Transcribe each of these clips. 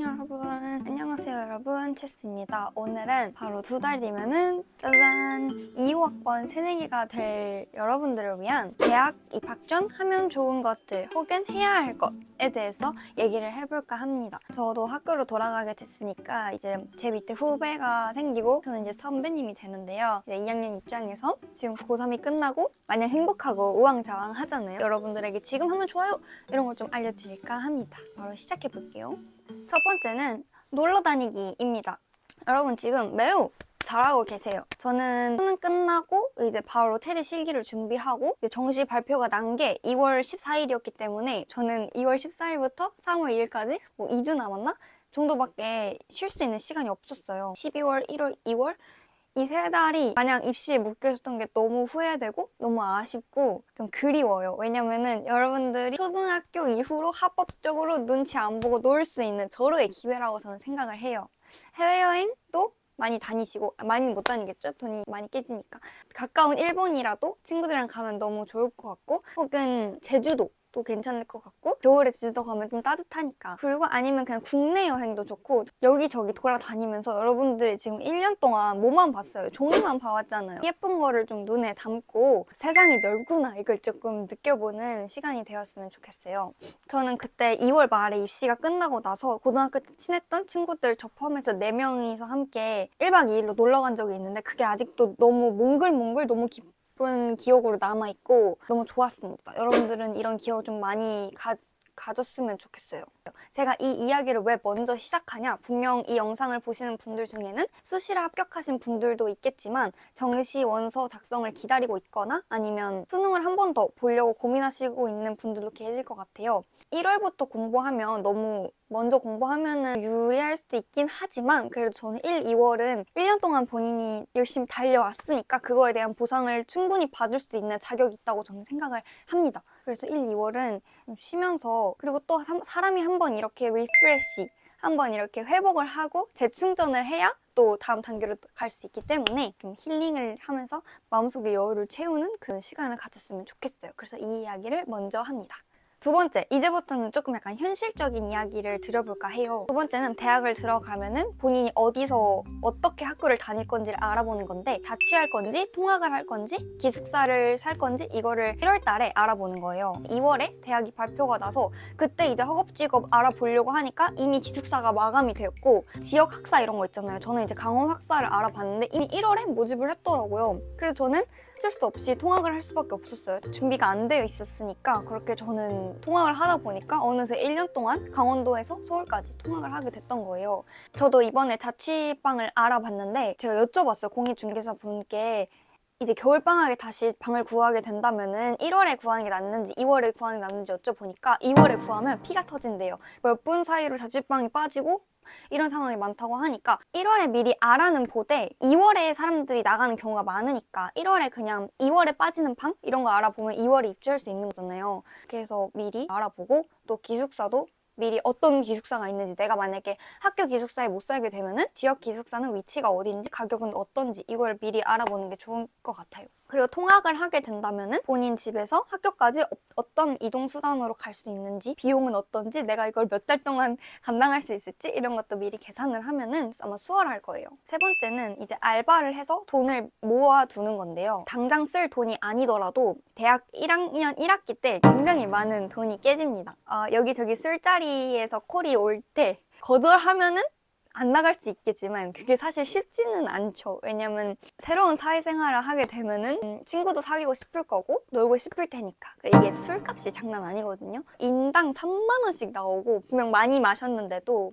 여러분 여러분 체스입니다. 오늘은 바로 두 달 뒤면은 짜잔! 2호학번 새내기가 될 여러분들을 위한 대학 입학 전 하면 좋은 것들 혹은 해야 할 것에 대해서 얘기를 해볼까 합니다. 저도 학교로 돌아가게 됐으니까 이제 제 밑에 후배가 생기고 저는 이제 선배님이 되는데요. 이제 2학년 입장에서 지금 고3이 끝나고 마냥 행복하고 우왕좌왕 하잖아요. 여러분들에게 지금 하면 좋아요! 이런 걸 좀 알려드릴까 합니다. 바로 시작해 볼게요. 첫 번째는 놀러 다니기입니다. 여러분 지금 매우 잘하고 계세요. 저는 수능 끝나고 이제 바로 테리 실기를 준비하고 정시 발표가 난 게 2월 14일이었기 때문에 저는 2월 14일부터 3월 2일까지 뭐 2주 남았나? 정도밖에 쉴 수 있는 시간이 없었어요. 12월, 1월, 2월 이 세 달이 마냥 입시에 묶여 있었던 게 너무 후회되고 너무 아쉽고 좀 그리워요. 왜냐면은 여러분들이 초등학교 이후로 합법적으로 눈치 안 보고 놀 수 있는 절호의 기회라고 저는 생각을 해요. 해외여행도 많이 다니시고 아, 많이 못 다니겠죠? 돈이 많이 깨지니까 가까운 일본이라도 친구들이랑 가면 너무 좋을 것 같고 혹은 제주도 도 괜찮을 것 같고 겨울에 제주도 가면 좀 따뜻하니까 그리고 아니면 그냥 국내 여행도 좋고 여기저기 돌아다니면서 여러분들이 지금 1년 동안 뭐만 봤어요? 종이만 봐왔잖아요. 예쁜 거를 좀 눈에 담고 세상이 넓구나 이걸 조금 느껴보는 시간이 되었으면 좋겠어요. 저는 그때 2월 말에 입시가 끝나고 나서 고등학교 때 친했던 친구들 저 포함해서 4명이서 함께 1박 2일로 놀러 간 적이 있는데 그게 아직도 너무 몽글몽글 너무 깊 예쁜 기억으로 남아있고 너무 좋았습니다. 여러분들은 이런 기억 좀 많이 가, 가졌으면 좋겠어요. 제가 이 이야기를 왜 먼저 시작하냐? 분명 이 영상을 보시는 분들 중에는 수시를 합격하신 분들도 있겠지만 정시 원서 작성을 기다리고 있거나 아니면 수능을 한 번 더 보려고 고민하시고 있는 분들도 계실 것 같아요. 1월부터 공부하면 너무 먼저 공부하면 유리할 수도 있긴 하지만 그래도 저는 1, 2월은 1년 동안 본인이 열심히 달려왔으니까 그거에 대한 보상을 충분히 받을 수 있는 자격이 있다고 저는 생각을 합니다. 그래서 1, 2월은 쉬면서 그리고 또 사람이 한 번 이렇게 리프레시 한번 이렇게 회복을 하고 재충전을 해야 또 다음 단계로 갈 수 있기 때문에 좀 힐링을 하면서 마음속의 여유를 채우는 그런 시간을 가졌으면 좋겠어요. 그래서 이 이야기를 먼저 합니다. 두 번째, 이제부터는 조금 약간 현실적인 이야기를 드려볼까 해요. 두 번째는 대학을 들어가면은 본인이 어디서 어떻게 학교를 다닐 건지를 알아보는 건데 자취할 건지 통학을 할 건지 기숙사를 살 건지 이거를 1월 달에 알아보는 거예요. 2월에 대학이 발표가 나서 그때 이제 허겁지겁 알아보려고 하니까 이미 기숙사가 마감이 되었고 지역 학사 이런 거 있잖아요. 저는 이제 강원 학사를 알아봤는데 이미 1월에 모집을 했더라고요. 그래서 저는 어쩔 수 없이 통학을 할 수밖에 없었어요. 준비가 안 되어 있었으니까 그렇게 저는 통학을 하다 보니까 어느새 1년 동안 강원도에서 서울까지 통학을 하게 됐던 거예요. 저도 이번에 자취방을 알아봤는데 제가 여쭤봤어요. 공익중개사 분께 이제 겨울방학에 다시 방을 구하게 된다면은 1월에 구하는 게 낫는지 2월에 구하는 게 낫는지 여쭤보니까 2월에 구하면 피가 터진대요. 몇 분 사이로 자취방이 빠지고 이런 상황이 많다고 하니까 1월에 미리 알아는 보되 2월에 사람들이 나가는 경우가 많으니까 1월에 그냥 2월에 빠지는 방 이런 거 알아보면 2월에 입주할 수 있는 거잖아요. 그래서 미리 알아보고 또 기숙사도 미리 어떤 기숙사가 있는지 내가 만약에 학교 기숙사에 못 살게 되면은 지역 기숙사는 위치가 어디인지 가격은 어떤지 이걸 미리 알아보는 게 좋은 것 같아요. 그리고 통학을 하게 된다면은 본인 집에서 학교까지 어, 떤 이동 수단으로 갈 수 있는지 비용은 어떤지 내가 이걸 몇 달 동안 감당할 수 있을지 이런 것도 미리 계산을 하면은 아마 수월할 거예요. 세 번째는 이제 알바를 해서 돈을 모아두는 건데요. 당장 쓸 돈이 아니더라도 대학 1학년 1학기 때 굉장히 많은 돈이 깨집니다. 어, 여기저기 술자리에서 콜이 올 때 거절하면은 안 나갈 수 있겠지만 그게 사실 쉽지는 않죠. 왜냐면 새로운 사회생활을 하게 되면은 음, 친구도 사귀고 싶을 거고 놀고 싶을 테니까. 이게 술값이 장난 아니거든요. 인당 3만 원씩 나오고 분명 많이 마셨는데도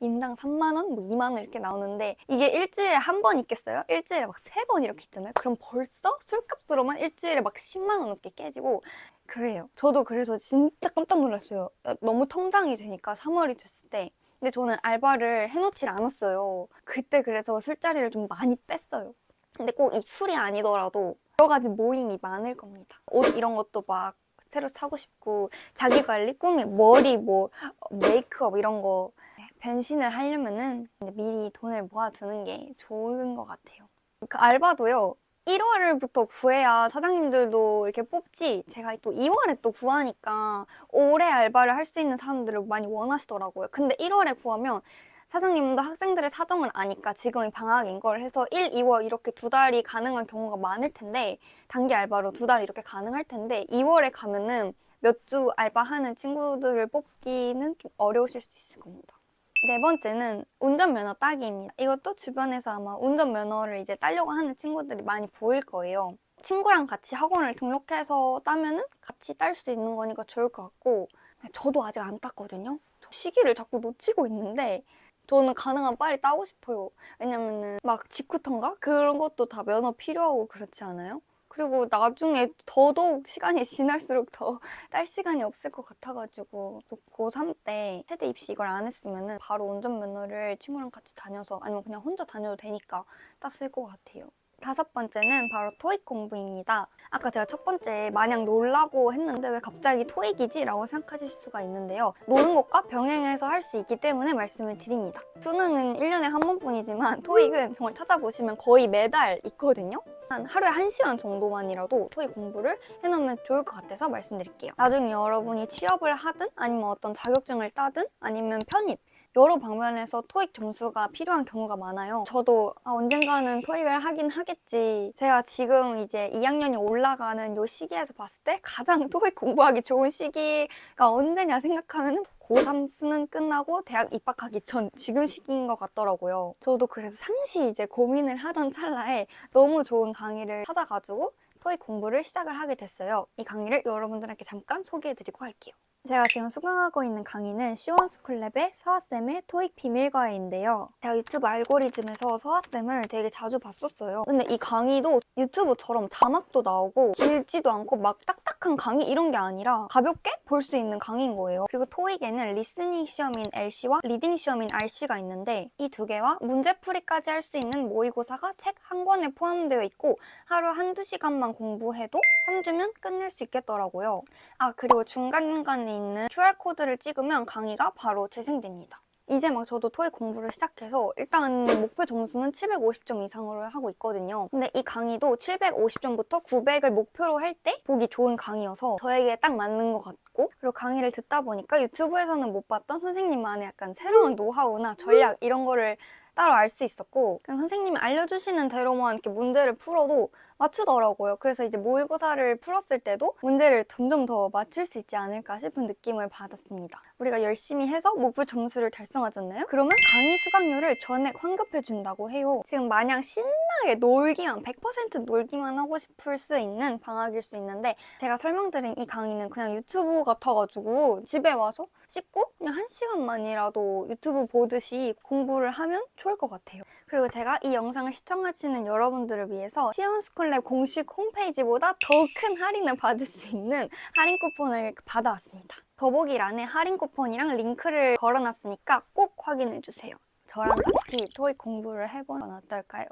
인당 3만 원, 뭐 2만 원 이렇게 나오는데 이게 일주일에 한 번 있겠어요? 일주일에 막 세 번 이렇게 있잖아요. 그럼 벌써 술값으로만 일주일에 막 10만 원 넘게 깨지고 그래요. 저도 그래서 진짜 깜짝 놀랐어요. 너무 통장이 되니까 3월이 됐을 때 근데 저는 알바를 해놓질 않았어요. 그때 그래서 술자리를 좀 많이 뺐어요. 근데 꼭 이 술이 아니더라도 여러 가지 모임이 많을 겁니다. 옷 이런 것도 막 새로 사고 싶고 자기 관리, 꾸미, 머리, 뭐 메이크업 이런 거 변신을 하려면은 미리 돈을 모아두는 게 좋은 것 같아요. 그 알바도요. 1월부터 구해야 사장님들도 이렇게 뽑지 제가 또 2월에 또 구하니까 올해 알바를 할 수 있는 사람들을 많이 원하시더라고요. 근데 1월에 구하면 사장님도 학생들의 사정을 아니까 지금이 방학인 걸 해서 1, 2월 이렇게 두 달이 가능한 경우가 많을 텐데 단기 알바로 두 달 이렇게 가능할 텐데 2월에 가면은 몇 주 알바하는 친구들을 뽑기는 좀 어려우실 수 있을 겁니다. 네 번째는 운전면허 따기입니다. 이것도 주변에서 아마 운전면허를 이제 따려고 하는 친구들이 많이 보일 거예요. 친구랑 같이 학원을 등록해서 따면은 같이 딸 수 있는 거니까 좋을 것 같고 저도 아직 안 땄거든요. 저 시기를 자꾸 놓치고 있는데 저는 가능한 빨리 따고 싶어요. 왜냐면은 막 직후턴가 그런 것도 다 면허 필요하고 그렇지 않아요? 그리고 나중에 더더욱 시간이 지날수록 더 딸 시간이 없을 것 같아가지고 또 고3 때 세대 입시 이걸 안 했으면은 바로 운전면허를 친구랑 같이 다녀서 아니면 그냥 혼자 다녀도 되니까 땄을 것 같아요. 다섯 번째는 바로 토익 공부입니다. 아까 제가 첫 번째 마냥 놀라고 했는데 왜 갑자기 토익이지? 라고 생각하실 수가 있는데요. 노는 것과 병행해서 할 수 있기 때문에 말씀을 드립니다. 수능은 1년에 한 번뿐이지만 토익은 정말 찾아보시면 거의 매달 있거든요. 한 하루에 한시간 정도만이라도 토익 공부를 해놓으면 좋을 것 같아서 말씀드릴게요. 나중에 여러분이 취업을 하든 아니면 어떤 자격증을 따든 아니면 편입 여러 방면에서 토익 점수가 필요한 경우가 많아요. 저도 아, 언젠가는 토익을 하긴 하겠지. 제가 지금 이제 2학년이 올라가는 요 시기에서 봤을 때 가장 토익 공부하기 좋은 시기가 언제냐 생각하면은 고3 수능 끝나고 대학 입학하기 전 지금 시기인 것 같더라고요. 저도 그래서 상시 이제 고민을 하던 찰나에 너무 좋은 강의를 찾아가지고 토익 공부를 시작을 하게 됐어요. 이 강의를 여러분들에게 잠깐 소개해드리고 할게요. 제가 지금 수강하고 있는 강의는 시원스쿨랩의 서아쌤의 토익 비밀과외인데요. 제가 유튜브 알고리즘에서 서아쌤을 되게 자주 봤었어요. 근데 이 강의도 유튜브처럼 자막도 나오고 길지도 않고 막 딱딱한 강의 이런 게 아니라 가볍게 볼 수 있는 강의인 거예요. 그리고 토익에는 리스닝 시험인 LC와 리딩 시험인 RC가 있는데 이 두 개와 문제풀이까지 할 수 있는 모의고사가 책 한 권에 포함되어 있고 하루 한두 시간만 공부해도 3주면 끝낼 수 있겠더라고요. 아 그리고 중간중간에 있는 QR코드를 찍으면 강의가 바로 재생됩니다. 이제 막 저도 토익 공부를 시작해서 일단 목표 점수는 750점 이상으로 하고 있거든요. 근데 이 강의도 750점부터 900을 목표로 할 때 보기 좋은 강의여서 저에게 딱 맞는 것 같고 그리고 강의를 듣다 보니까 유튜브에서는 못 봤던 선생님만의 약간 새로운 노하우나 전략 이런 거를 따로 알 수 있었고 그냥 선생님이 알려주시는 대로만 이렇게 문제를 풀어도 맞추더라고요. 그래서 이제 모의고사를 풀었을 때도 문제를 점점 더 맞출 수 있지 않을까 싶은 느낌을 받았습니다. 우리가 열심히 해서 목표 점수를 달성하잖아요? 그러면 강의 수강료를 전액 환급해 준다고 해요. 지금 마냥 신나게 놀기만, 100% 놀기만 하고 싶을 수 있는 방학일 수 있는데 제가 설명드린 이 강의는 그냥 유튜브 같아가지고 집에 와서 씻고 그냥 한 시간만이라도 유튜브 보듯이 공부를 하면 좋을 것 같아요. 그리고 제가 이 영상을 시청하시는 여러분들을 위해서 시연스쿨랩 공식 홈페이지보다 더 큰 할인을 받을 수 있는 할인 쿠폰을 받아왔습니다. 더보기란에 할인 쿠폰이랑 링크를 걸어놨으니까 꼭 확인해주세요. 저랑 같이 토익 공부를 해보면 어떨까요?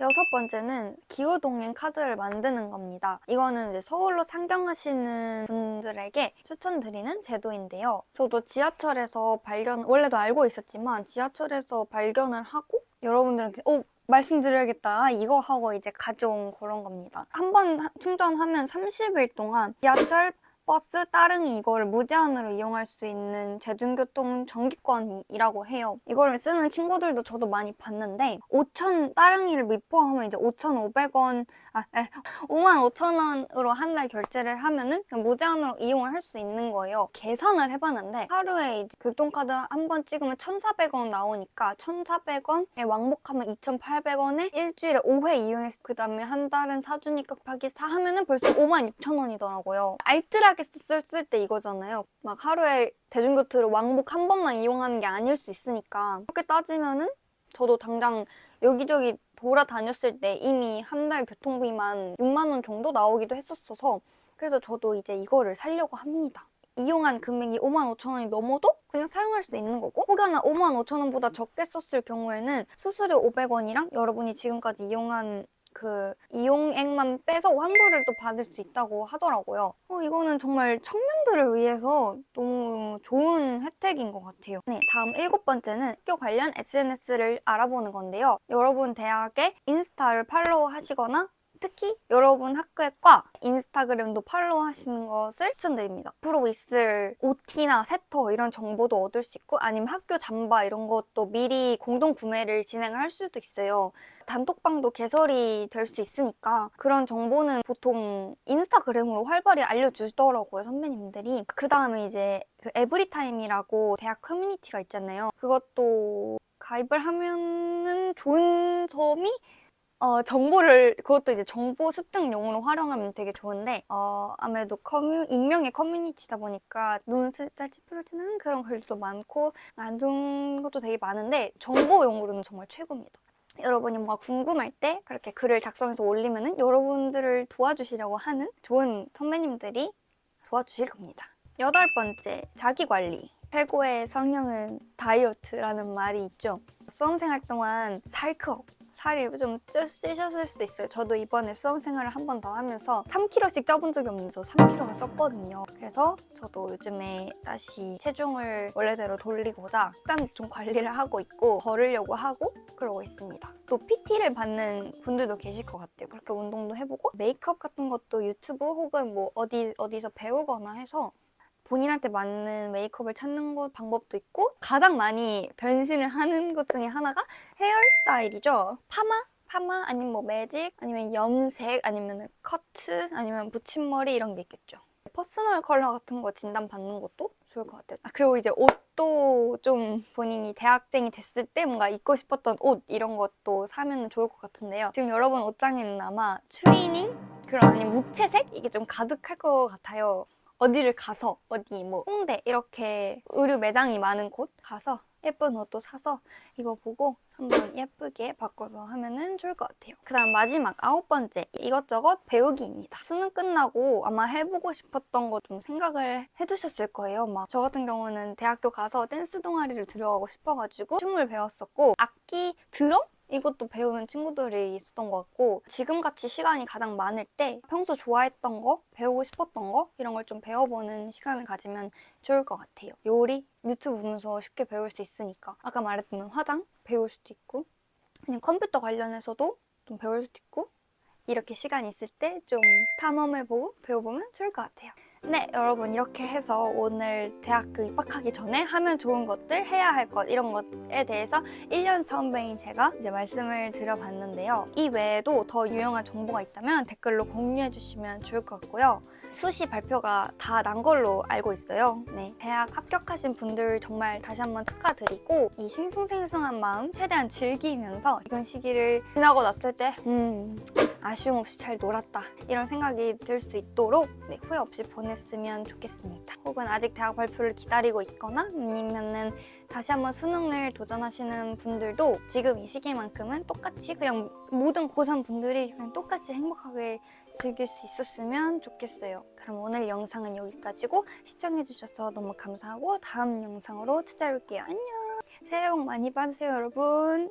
여섯 번째는 기후동행 카드를 만드는 겁니다. 이거는 이제 서울로 상경하시는 분들에게 추천드리는 제도인데요. 저도 지하철에서 발견, 원래도 알고 있었지만 지하철에서 발견을 하고 여러분들에게 어, 말씀드려야겠다. 이거 하고 이제 가져온 그런 겁니다. 한 번 충전하면 30일 동안 지하철, 버스, 따릉이 이거를 무제한으로 이용할 수 있는 대중교통 정기권이라고 해요. 이거를 쓰는 친구들도 저도 많이 봤는데 5천 따릉이를 미포하면 이제 5,500원, 아, 에, 5만 5천 원으로 한 달 결제를 하면은 무제한으로 이용을 할 수 있는 거예요. 계산을 해봤는데 하루에 교통카드 한 번 찍으면 1,400원 나오니까 1,400원에 왕복하면 2,800원에 일주일에 5회 이용해서 그 다음에 한 달은 사주니까 곱하기 4 하면은 벌써 5만 6천 원이더라고요. 알뜰하게 썼을 때 이거잖아요. 막 하루에 대중교통을 왕복 한 번만 이용하는 게 아닐 수 있으니까 그렇게 따지면은 저도 당장 여기저기 돌아다녔을 때 이미 한 달 교통비만 6만 원 정도 나오기도 했었어서 그래서 저도 이제 이거를 살려고 합니다. 이용한 금액이 5만 5천 원이 넘어도 그냥 사용할 수도 있는 거고 혹여나 5만 5천 원보다 적게 썼을 경우에는 수수료 500원이랑 여러분이 지금까지 이용한 그 이용액만 빼서 환불을 또 받을 수 있다고 하더라고요. 어, 이거는 정말 청년들을 위해서 너무 좋은 혜택인 것 같아요. 네, 다음 일곱 번째는 학교 관련 SNS를 알아보는 건데요. 여러분 대학의 인스타를 팔로우 하시거나 특히 여러분 학교의 과 인스타그램도 팔로우 하시는 것을 추천드립니다. 앞으로 있을 OT나 세터 이런 정보도 얻을 수 있고 아니면 학교 잠바 이런 것도 미리 공동 구매를 진행을 할 수도 있어요. 단톡방도 개설이 될 수 있으니까 그런 정보는 보통 인스타그램으로 활발히 알려주더라고요 선배님들이 그 다음에 이제 그 에브리타임이라고 대학 커뮤니티가 있잖아요 그것도 가입을 하면은 좋은 점이 어, 정보를 그것도 이제 정보 습득용으로 활용하면 되게 좋은데 어, 아무래도 커뮤 익명의 커뮤니티다 보니까 눈 살짝 찌푸려지는 그런 글도 많고 안 좋은 것도 되게 많은데 정보용으로는 정말 최고입니다. 여러분이 뭔가 궁금할 때 그렇게 글을 작성해서 올리면은 여러분들을 도와주시려고 하는 좋은 선배님들이 도와주실 겁니다. 여덟 번째, 자기 관리. 최고의 성형은 다이어트라는 말이 있죠. 수험생활 동안 살크업, 살이 좀 찌- 찌셨을 수도 있어요. 저도 이번에 수험 생활을 한 번 더 하면서 3kg씩 쪄본 적이 없는데 저 3kg가 쪘거든요. 그래서 저도 요즘에 다시 체중을 원래대로 돌리고자 식단 좀 관리를 하고 있고 걸으려고 하고 그러고 있습니다. 또 PT를 받는 분들도 계실 것 같아요. 그렇게 운동도 해보고 메이크업 같은 것도 유튜브 혹은 뭐 어디 어디서 배우거나 해서 본인한테 맞는 메이크업을 찾는 것 방법도 있고 가장 많이 변신을 하는 것 중에 하나가 헤어스타일이죠. 파마? 파마 아니면 뭐 매직 아니면 염색 아니면 커트 아니면 붙임머리 이런 게 있겠죠. 퍼스널 컬러 같은 거 진단 받는 것도 좋을 것 같아요. 아, 그리고 이제 옷도 좀 본인이 대학생이 됐을 때 뭔가 입고 싶었던 옷 이런 것도 사면 좋을 것 같은데요. 지금 여러분 옷장에는 아마 추리닝 그런 아니면 무채색 이게 좀 가득할 것 같아요. 어디를 가서 어디 뭐 홍대 이렇게 의류 매장이 많은 곳 가서 예쁜 옷도 사서 입어보고 한번 예쁘게 바꿔서 하면은 좋을 것 같아요. 그 다음 마지막 아홉 번째 이것저것 배우기입니다. 수능 끝나고 아마 해보고 싶었던 거 좀 생각을 해두셨을 거예요. 막 저 같은 경우는 대학교 가서 댄스 동아리를 들어가고 싶어가지고 춤을 배웠었고 악기 드럼? 이것도 배우는 친구들이 있었던 것 같고 지금 같이 시간이 가장 많을 때 평소 좋아했던 거, 배우고 싶었던 거 이런 걸 좀 배워보는 시간을 가지면 좋을 것 같아요. 요리 유튜브 보면서 쉽게 배울 수 있으니까 아까 말했던 화장 배울 수도 있고 그냥 컴퓨터 관련해서도 좀 배울 수도 있고 이렇게 시간이 있을 때 좀 탐험해보고 배워보면 좋을 것 같아요. 네, 여러분 이렇게 해서 오늘 대학교 입학하기 전에 하면 좋은 것들, 해야 할 것 이런 것에 대해서 1년 선배인 제가 이제 말씀을 드려봤는데요. 이 외에도 더 유용한 정보가 있다면 댓글로 공유해 주시면 좋을 것 같고요. 수시 발표가 다 난 걸로 알고 있어요. 네, 대학 합격하신 분들 정말 다시 한번 축하드리고 이 싱숭생숭한 마음 최대한 즐기면서 이번 시기를 지나고 났을 때 음, 아쉬움 없이 잘 놀았다 이런 생각이 들 수 있도록 네, 후회 없이 보냈으면 좋겠습니다. 혹은 아직 대학 발표를 기다리고 있거나 아니면은 다시 한번 수능을 도전하시는 분들도 지금 이 시기만큼은 똑같이 그냥 모든 고3 분들이 그냥 똑같이 행복하게 즐길 수 있었으면 좋겠어요. 그럼 오늘 영상은 여기까지고 시청해주셔서 너무 감사하고 다음 영상으로 찾아올게요. 안녕! 새해 복 많이 받으세요, 여러분.